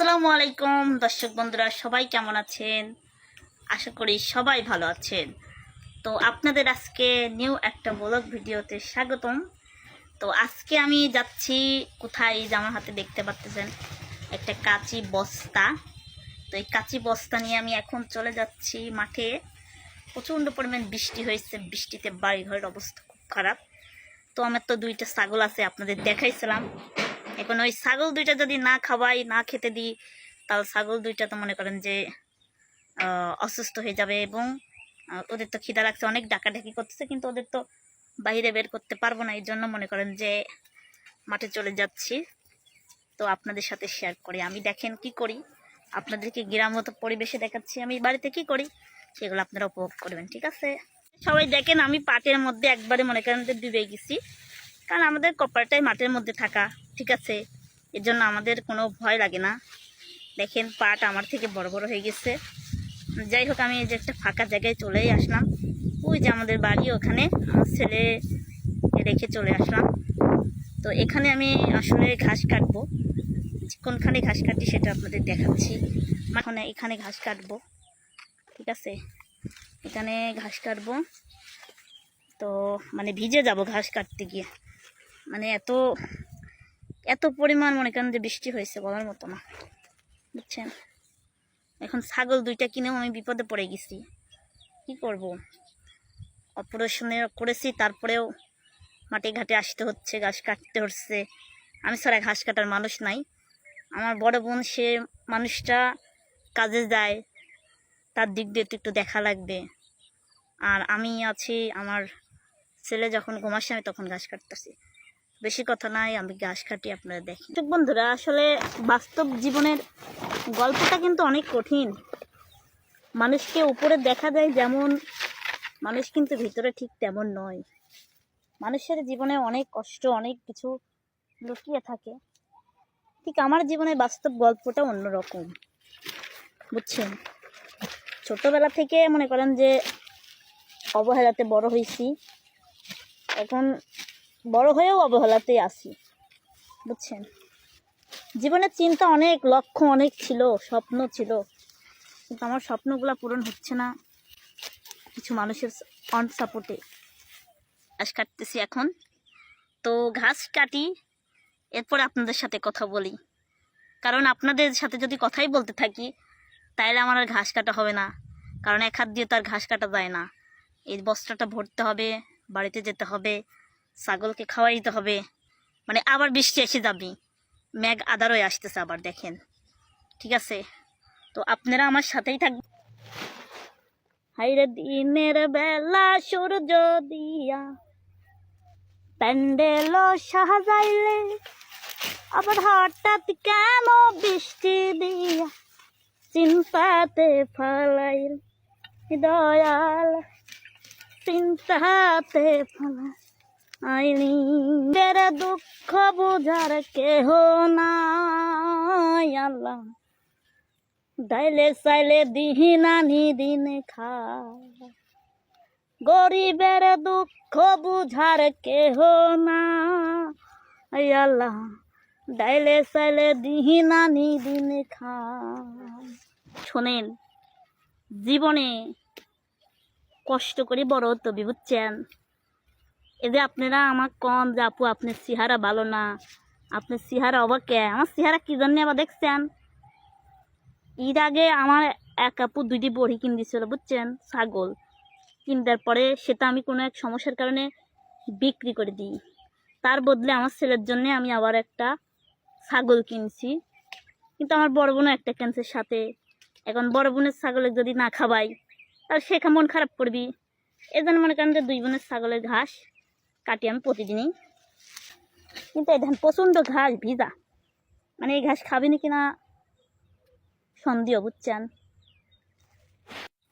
আসসালামু আলাইকুম। দর্শক বন্ধুরা, সবাই কেমন আছেন? আশা করি সবাই ভালো আছেন। তো আপনাদের আজকে নিউ একটা ব্লগ ভিডিওতে স্বাগতম। তো আজকে আমি যাচ্ছি কোথায় আমার হাতে দেখতে পাচ্ছেন, একটা কাঁচি বস্তা। তো এই কাঁচি বস্তা নিয়ে আমি এখন চলে যাচ্ছি মাঠে। প্রচণ্ড পরিমাণ বৃষ্টি হয়েছে, বৃষ্টিতে বাড়িঘরের অবস্থা খুব খারাপ। তো আমার তো দুইটা ছাগল আছে, আপনাদের দেখাইছিলাম। এখন ওই ছাগল দুইটা যদি না খাওয়াই, না খেতে দিই, তাহলে ছাগল দুইটা তো মনে করেন যে অসুস্থ হয়ে যাবে এবং ওদের তো খিদা লাগছে, অনেক ডাকাডাকি করতেছে, কিন্তু ওদের তো বাইরে বের করতে পারব না এই জন্য মনে করেন যে মাঠে চলে যাচ্ছি। তো আপনাদের সাথে শেয়ার করি। আমি দেখেন কি করি, আপনাদেরকে গ্রামগত পরিবেশে দেখাচ্ছি। আমি বাড়িতে কি করি, সেগুলো আপনারা উপভোগ করবেন, ঠিক আছে? সবাই দেখেন, আমি পাটের মধ্যে একবারে মনে করেন যে ডুবে গেছি। কারণ আমাদের কপারটাই মাঠের মধ্যে থাকা, ঠিক আছে? এর জন্য আমাদের কোনো ভয় লাগে না। দেখেন, পাট আমার থেকে বড় বড় হয়ে গেছে। যাই হোক, আমি যে একটা ফাঁকা জায়গায় চলেই আসলাম। ওই যে আমাদের বাড়ি, ওখানে আমার ছেলে রেখে চলে আসলাম। তো এখানে আমি আসলে ঘাস কাটবো। কোনখানে ঘাস কাটি সেটা আপনাদের দেখাচ্ছি। মানে এখানে ঘাস কাটবো, ঠিক আছে? এখানে ঘাস কাটবো। তো মানে ভিজে যাব ঘাস কাটতে গিয়ে। মানে এত এত পরিমাণ মনে করেন যে বৃষ্টি হয়েছে বলার মতো না, বুঝছেন? এখন ছাগল দুইটা কিনেও আমি বিপদে পড়ে গেছি, কি করব? অপারেশনে করেছি, তারপরেও মাঠে ঘাটে আসতে হচ্ছে, ঘাস কাটতে হচ্ছে। আমি ছাড়া ঘাস কাটার মানুষ নাই। আমার বড় বোন, সে মানুষটা কাজে যায়, তার দিক দিয়ে একটু একটু দেখা লাগবে। আর আমি আছি, আমার ছেলে যখন ঘুমাসে আমি তখন ঘাস কাটতেছি। বেশি কথা নাই, আমি ঘাস কাটি আপনারা দেখি তো বন্ধুরা, আসলে বাস্তব জীবনের গল্পটা কিন্তু অনেক কঠিন। মানুষকে উপরে দেখা যায় যেমন, মানুষ কিন্তু ভিতরে ঠিক তেমন নয়। মানুষের জীবনে অনেক কষ্ট, অনেক কিছু লুকিয়ে থাকে। ঠিক আমার জীবনে বাস্তব গল্পটা অন্যরকম। বুঝছেন? ছোটবেলা থেকে মনে করেন যে, অবহেলাতে বড় হয়েছি। এখন বড় হয়েও অবহেলাতেই আসি বুঝছেন? জীবনের চিন্তা অনেক, লক্ষ্য অনেক ছিল, স্বপ্ন ছিল, কিন্তু আমার স্বপ্নগুলো পূরণ হচ্ছে না। কিছু মানুষের অন সাপোর্টে ঘাস কাটতেছি এখন। তো ঘাস কাটি, এরপর আপনাদের সাথে কথা বলি। কারণ আপনাদের সাথে যদি কথাই বলতে থাকি তাহলে আমার আর ঘাস কাটা হবে না। কারণ এক হাত দিয়ে তো আর ঘাস কাটা যায় না। এই বস্তাটা ভরতে হবে, বাড়িতে যেতে হবে ছাগলকে খাওয়াই দিতে হবে। মানে আবার বৃষ্টি এসে যাবে। ম্যাগ হয়ে আসতেছে আবার, দেখেন। ঠিক আছে? তো আপনারা আমার সাথেই থাকবেন। হাইরে দিনের বেলা সূর্য দিয়া প্যান্ডেল সাজাইলে, আবার হঠাৎ কেন বৃষ্টি দিয়া চিন্তাতে ফালাইল, দয়াল চিন্তাতে ফলা আইনি। বের দুঃখ বুঝার কেহ নাই আল্লাহ। দাইলে চাইলে দিহিনানি দিন খা গরিবের দুঃখ বুঝার কেহ না আল্লাহ। দাইলে চাইলে দিহিনানি দিন খা শোনেন, জীবনে কষ্ট করে বড় তবি বুঝছেন এই যে আপনারা আমার কম যে, আপু, আপনার চেহারা ভালো না। আপনার চেহারা অবাকে আমার চেহারা কী জন্য আবার দেখছেন? ঈদ আগে আমার এক আপু দুইটি বড়ি কিনে দিয়েছিল বুঝছেন? ছাগল। কিনবার পরে সেটা আমি কোনো এক সমস্যার কারণে বিক্রি করে দিই। তার বদলে আমার ছেলের জন্য আমি আবার একটা ছাগল কিনছি। কিন্তু আমার বড় বোনও একটা ক্যান্সের সাথে। এখন বড় বোনের ছাগলের যদি না খাওয়াই তাহলে সে মন খারাপ করবি? এই জন্য মনে করেন যে দুই বোনের ছাগলের ঘাস কাটি আমি প্রতিদিনই কিন্তু এই প্রচণ্ড ঘাস ভিজা। মানে এই ঘাস খাবি না কিনা সন্দেহ বুঝছেন?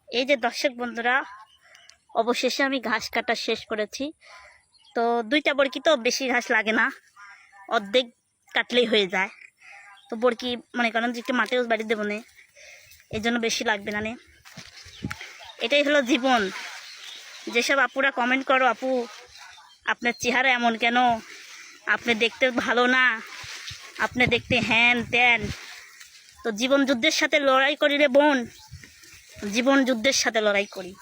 এই যে দর্শক বন্ধুরা, অবশেষে আমি ঘাস কাটা শেষ করেছি। তো দুইটা বরকি তো বেশি ঘাস লাগে না। অর্ধেক কাটলেই হয়ে যায়। তো বরকি মনে করেন যে একটু মাঠেও বাড়ি দেবো না। এই জন্য বেশি লাগবে না নে। এটাই হলো জীবন। যেসব আপুরা কমেন্ট করো, আপু আপনার চেহারা এমন কেন? আপনি দেখতে ভালো না। আপনি দেখতে হ্যান ত্যান। তো জীবন যুদ্ধের সাথে লড়াই করি রে বোন। জীবন যুদ্ধের সাথে লড়াই করি।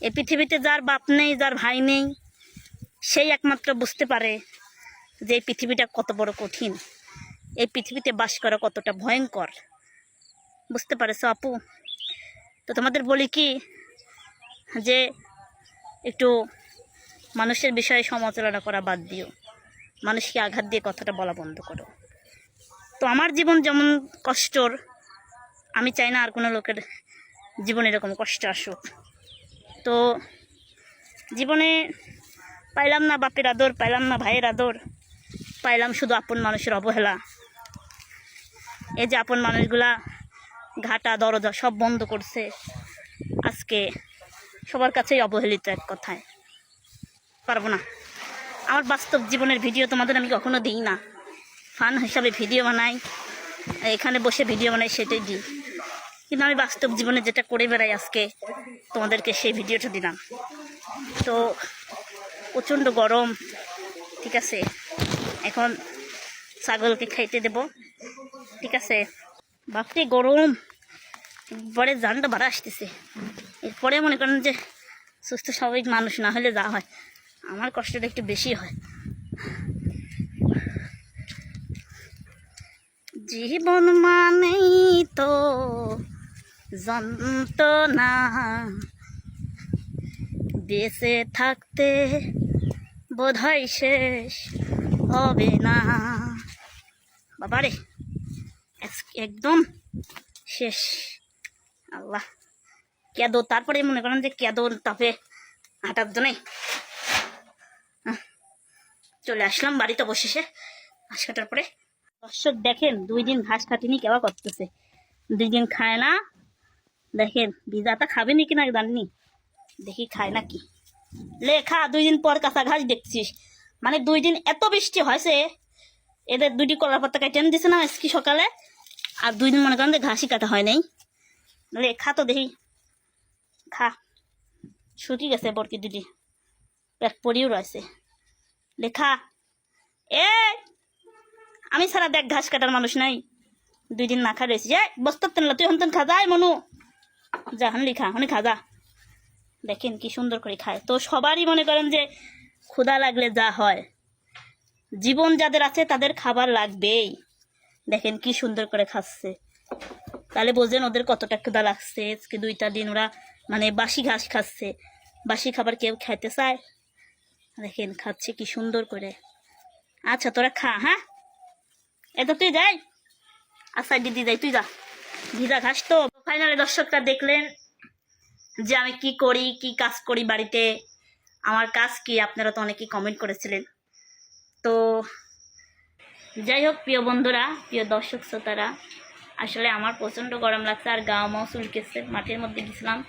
এ পৃথিবীতে যার বাপ নেই, যার ভাই নেই, সেই একমাত্র বুঝতে পারে যে এই পৃথিবীটা কত বড় কঠিন। এই পৃথিবীতে বাস করা কতটা ভয়ঙ্কর। বুঝতে পারেছো আপু? তো তোমাদের বলি কি যে একটু মানুষের বিষয়ে সমালোচনা করা বাদ দিও। মানুষকে আঘাত দিয়ে কথাটা বলা বন্ধ করো। তো আমার জীবন যেমন কষ্টর, আমি চাই না আর কোনো লোকের জীবনে এরকম কষ্ট আসুক। তো জীবনে পাইলাম না বাপের আদর, পাইলাম না ভাইয়ের আদর, পাইলাম শুধু আপন মানুষের অবহেলা। এই যে আপন মানুষগুলা ঘাটা, দরজা সব বন্ধ করছে। আজকে সবার কাছেই অবহেলিত এক কথায়। পারব না। আমার বাস্তব জীবনের ভিডিও তোমাদের আমি কখনো দিই না। ফান হিসাবে ভিডিও বানাই, এখানে বসে ভিডিও বানাই সেটাই দিই। কিন্তু আমি বাস্তব জীবনে যেটা করে বেড়াই আজকে, তোমাদেরকে সেই ভিডিওটা দিলাম। তো প্রচণ্ড গরম, ঠিক আছে? এখন ছাগলকে খাইতে দেব, ঠিক আছে? বাপরে গরম! একবারে জানটা বাড়া আসতেছে। এরপরে মনে করেন যে সুস্থ, স্বাভাবিক মানুষ না হলে যা হয়। আমার কষ্টটা একটু বেশি হয়। জীবন মানেই তো যন্ত্রণা। বেঁচে থাকতে বোধহয় শেষ হবে না। বাবারে একদম শেষ। আল্লাহ কেদো তারপরে মনে করেন যে কেদো তাপে হাঁটার জন্যে আহ, চলে আসলাম বাড়িতে বসে সে ঘাস কাটার পরে। দর্শক দেখেন, দুই দিন ঘাস কাটিনি, কেবা করতেছে। দুই দিন খায় না। দেখেন বিজাটা খাবে নি কিনা জাননি? দেখি খায় নাকি লে, খা, দুই দিন পর কাঁচা ঘাস দেখছিস। মানে দুই দিন এত বৃষ্টি হয়েছে, এদের দুটি কলার পাতা কাটিয়ে দিছে না আজকে সকালে? আর দুই দিন মনে করেন ঘাসই কাটা হয় নাই। লে, খা তো দেখি। খা। শুকিয়ে গেছে বরকি দুটি পেট পড়িও রয়েছে। লেখা। এ আমি ছাড়া দেখ ঘাস কাটার মানুষ নাই। দুই দিন না খা রয়েছি। যে বস্তার তেন তুই হন খা যায় মনু। যা, হন লিখা, হনি খা যা দেখেন কি সুন্দর করে খায়। তো সবারই মনে করেন যে ক্ষুধা লাগলে যা হয়। জীবন যাদের আছে তাদের খাবার লাগবেই। দেখেন কি সুন্দর করে খাচ্ছে। তাহলে বোঝেন ওদের কতটা ক্ষুধা লাগছে। আজকে দুইটা দিন ওরা মানে বাসি ঘাস খাচ্ছে। বাসি খাবার কেউ খাইতে চায়। দেখেন, খাচ্ছে কি সুন্দর করে। আচ্ছা তোরা খা হ্যাঁ? এটা তুই যাই। আচ্ছা দিদি যাই, তুই যা। ভিজা ঘাস তো। ফাইনালি দর্শকরা দেখলেন যে আমি কি করি, কি কাজ করি বাড়িতে। আমার কাজ কি? আপনারা তো অনেকেই কমেন্ট করেছিলেন। তো যাই হোক, প্রিয় বন্ধুরা, প্রিয় দর্শক শ্রোতারা, আসলে আমার প্রচণ্ড গরম লাগছে আর গা মাও চুলকেছে। মাঠের মধ্যে গেছিলাম।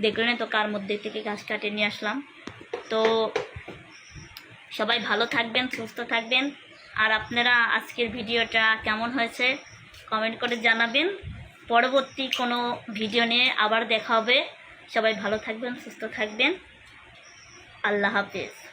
দেখলেন তো কার মধ্যে থেকে ঘাস কাটে নিয়ে আসলাম। তো সবাই ভালো থাকবেন, সুস্থ থাকবেন। আর আপনারা আজকের ভিডিওটা কেমন হয়েছে কমেন্ট করে জানাবেন। পরবর্তী কোনো ভিডিও নিয়ে আবার দেখা হবে। সবাই ভালো থাকবেন, সুস্থ থাকবেন। আল্লাহ হাফেজ।